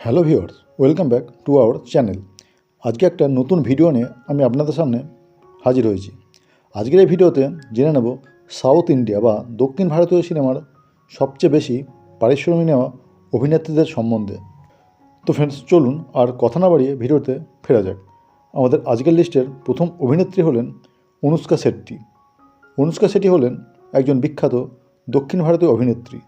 Hello viewers welcome back to our channel. আজকে একটা নতুন ভিডিও নিয়ে আমি আপনাদের সামনে হাজির হয়েছি। আজকের এই ভিডিওতে জেনে নেব সাউথ ইন্ডিয়া বা দক্ষিণ ভারতীয় সিনেমার সবচেয়ে বেশি পারিশ্রমিক নেওয়া অভিনেত্রীদের সম্বন্ধে। তো ফ্রেন্ডস চলুন আর কথা না বাড়িয়ে ভিডিওতে ফেরা যাক। আমাদের আজকের লিস্টের প্রথম অভিনেত্রী হলেন অনুষ্কা শেট্টি। অনুষ্কা শেট্টি হলেন একজন বিখ্যাত দক্ষিণ ভারতীয় অভিনেত্রী।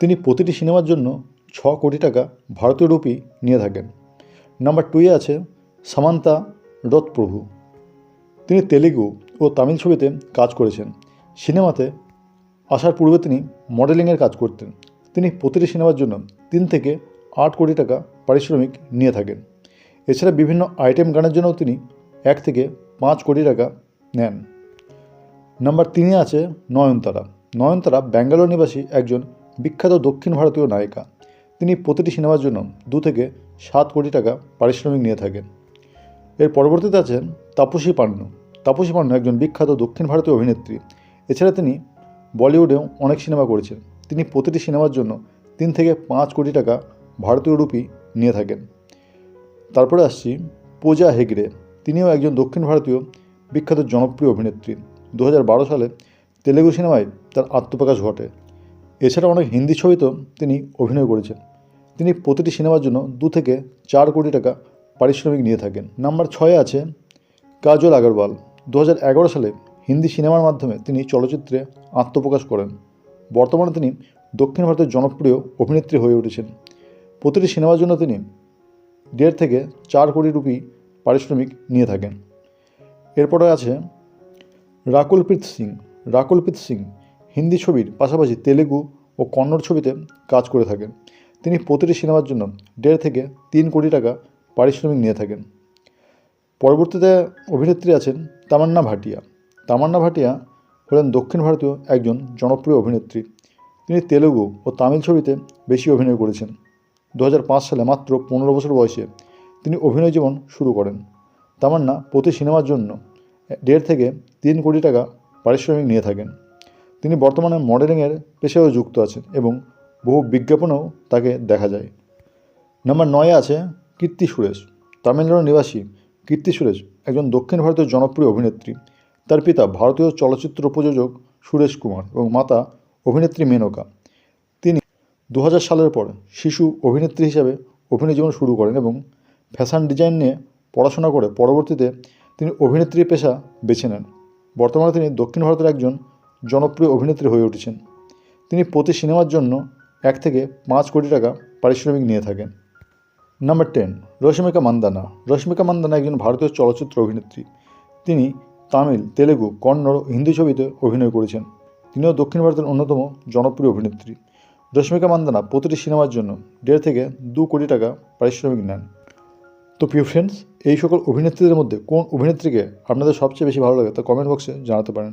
তিনি প্রতিটি সিনেমার জন্য ছ কোটি টাকা ভারতীয় রুপি নিয়ে থাকেন। নাম্বার টুয়ে আছে সামান্তা রথপ্রভু। তিনি তেলেগু ও তামিল ছবিতে কাজ করেছেন। সিনেমাতে আসার পূর্বে তিনি মডেলিংয়ের কাজ করতেন। তিনি প্রতিটি সিনেমার জন্য তিন থেকে আট কোটি টাকা পারিশ্রমিক নিয়ে থাকেন। এছাড়া বিভিন্ন আইটেম গানের জন্যও তিনি এক থেকে পাঁচ কোটি টাকা নেন। নাম্বার তিনে আছে নয়নতারা। নয়নতারা ব্যাঙ্গালোর নিবাসী একজন বিখ্যাত দক্ষিণ ভারতীয় নায়িকা। তিনি প্রতিটি সিনেমার জন্য দু থেকে সাত কোটি টাকা পারিশ্রমিক নিয়ে থাকেন। এর পরবর্তীতে আছেন তাপসী পান্নু তাপসী পান্নু একজন বিখ্যাত দক্ষিণ ভারতীয় অভিনেত্রী। এছাড়া তিনি বলিউডেও অনেক সিনেমা করেছেন। তিনি প্রতিটি সিনেমার জন্য তিন থেকে পাঁচ কোটি টাকা ভারতীয় রুপি নিয়ে থাকেন। তারপরে আসছি পূজা হেগড়ে। তিনিও একজন দক্ষিণ ভারতীয় বিখ্যাত জনপ্রিয় অভিনেত্রী। দু হাজার বারো সালে তেলেগু সিনেমায় তার আত্মপ্রকাশ ঘটে। এছাড়া অনেক হিন্দি ছবিতেও তিনি অভিনয় করেছেন। তিনি প্রতিটি সিনেমার জন্য দু থেকে চার কোটি টাকা পারিশ্রমিক নিয়ে থাকেন। নাম্বার ছয়ে আছে কাজল আগরওয়াল। দু হাজার এগারো সালে হিন্দি সিনেমার মাধ্যমে তিনি চলচ্চিত্রে আত্মপ্রকাশ করেন। বর্তমানে তিনি দক্ষিণ ভারতের জনপ্রিয় অভিনেত্রী হয়ে উঠেছেন। প্রতিটি সিনেমার জন্য তিনি দেড় থেকে চার কোটি রুপি পারিশ্রমিক নিয়ে থাকেন। এরপরে আছে রাকুলপ্রীত সিং। রাকুলপ্রীত সিং হিন্দি ছবির পাশাপাশি তেলেগু ও কন্নড় ছবিতে কাজ করে থাকেন। তিনি প্রতিটি সিনেমার জন্য দেড় থেকে তিন কোটি টাকা পারিশ্রমিক নিয়ে থাকেন। পরবর্তীতে অভিনেত্রী আছেন তামান্না ভাটিয়া। তামান্না ভাটিয়া হলেন দক্ষিণ ভারতীয় একজন জনপ্রিয় অভিনেত্রী। তিনি তেলেগু ও তামিল ছবিতে বেশি অভিনয় করেছেন। দু হাজার পাঁচ সালে মাত্র পনেরো বছর বয়সে তিনি অভিনয় জীবন শুরু করেন। তামান্না প্রতি সিনেমার জন্য দেড় থেকে তিন কোটি টাকা পারিশ্রমিক নিয়ে থাকেন। তিনি বর্তমানে মডেলিংয়ের পেশায়ও যুক্ত আছেন এবং বহু বিজ্ঞাপনেও তাকে দেখা যায়। নাম্বার নয়ে আছে কীর্তি সুরেশ। তামিলনাড়ু নিবাসী কীর্তি সুরেশ একজন দক্ষিণ ভারতীয় জনপ্রিয় অভিনেত্রী। তার পিতা ভারতীয় চলচ্চিত্র প্রযোজক সুরেশ কুমার এবং মাতা অভিনেত্রী মেনকা। তিনি দু হাজার সালের পর শিশু অভিনেত্রী হিসাবে অভিনয় জীবন শুরু করেন এবং ফ্যাশন ডিজাইন নিয়ে পড়াশোনা করে পরবর্তীতে তিনি অভিনেত্রীর পেশা বেছে নেন। বর্তমানে তিনি দক্ষিণ ভারতের একজন জনপ্রিয় অভিনেত্রী হয়ে উঠেছেন। তিনি প্রতি সিনেমার জন্য এক থেকে পাঁচ কোটি টাকা পারিশ্রমিক নিয়ে থাকেন। Number ten, Rashmika Mandanna. Rashmika Mandanna একজন ভারতীয় চলচ্চিত্র অভিনেত্রী। তিনি তামিল, তেলেগু, কন্নড় হিন্দি ছবিতে অভিনয় করেছেন। তিনিও দক্ষিণ ভারতের অন্যতম জনপ্রিয় অভিনেত্রী। রশ্মিকা মান্দানা প্রতিটি সিনেমার জন্য দেড় থেকে দু কোটি টাকা পারিশ্রমিক নেন। তো প্রিয় ফ্রেন্ডস এই সকল অভিনেত্রীদের মধ্যে কোন অভিনেত্রীকে আপনাদের সবচেয়ে বেশি ভালো লাগে তা কমেন্ট বক্সে জানাতে পারেন।